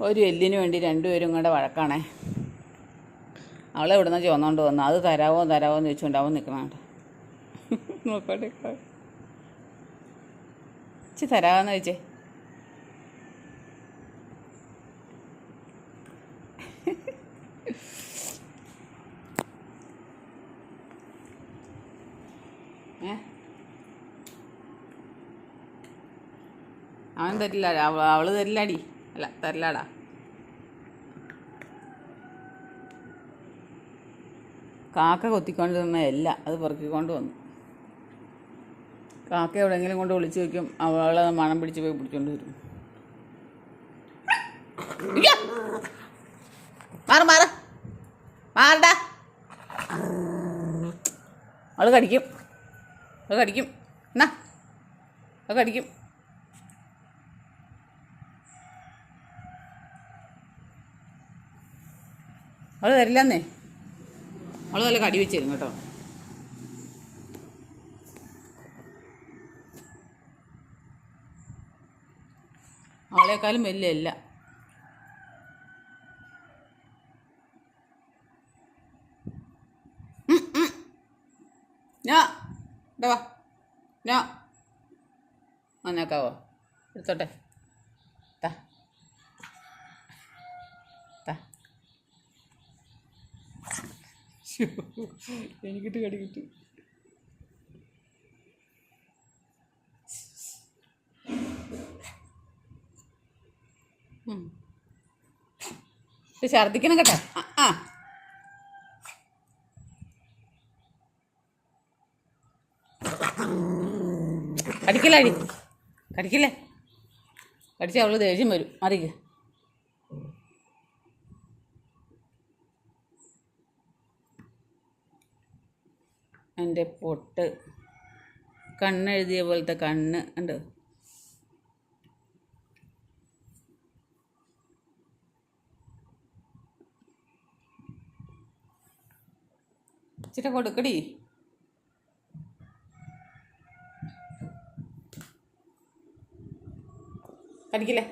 ഒരു എല്ലിന് വേണ്ടി രണ്ടുപേരും കൂടെ വഴക്കാണേ. അവളെ ഇവിടുന്ന് ചുവന്നുകൊണ്ട് വന്നു? അത് തരാവോ തരാവോ എന്ന് ചോദിച്ചുകൊണ്ട് അവൻ നിൽക്കണുണ്ട് നോക്കട്ടെ. ഇച്ചി തരാമെന്ന് ചോദിച്ചേ. അവൻ തരില്ല. അവ- അവൾ തരില്ലാടി. അല്ല തരലാടാ. കാക്ക കൊത്തിക്കൊണ്ട് തന്ന എല്ല അത് പെറുക്കിക്കൊണ്ട് വന്നു. കാക്ക എവിടെയെങ്കിലും കൊണ്ട് വിളിച്ചു വയ്ക്കും അവളെ മണം പിടിച്ച് പോയി പിടിച്ചോണ്ട് വരും. മാറ മാറ മാറ്. മാറടാ. അവൾ കടിക്കും. അത് കടിക്കും. എന്നാ? അത് കടിക്കും. അവൾ തരില്ലെന്നേ അവൾ നല്ല കടി വെച്ചിരും കേട്ടോ. അവളെക്കാളും വലിയ അല്ല. ഞാ ഇതാ വാ. ഞാ. വന്നേക്കാവോ എടുത്തോട്ടെ. എനിക്കിട്ട് കടി കിട്ടി. ഛർദിക്കണം കേട്ടോ. ആ കടിക്കില്ല അടി കടിക്കില്ലേ. കടിച്ച അവൾ ദേഷ്യം വരും. മറിക്ക്. എന്റെ പൊട്ട്. കണ്ണെഴുതിയ പോലത്തെ കണ്ണ്. ഉണ്ട് ഇച്ചിരി കൊടുക്കടി. കടിക്കില്ലേ?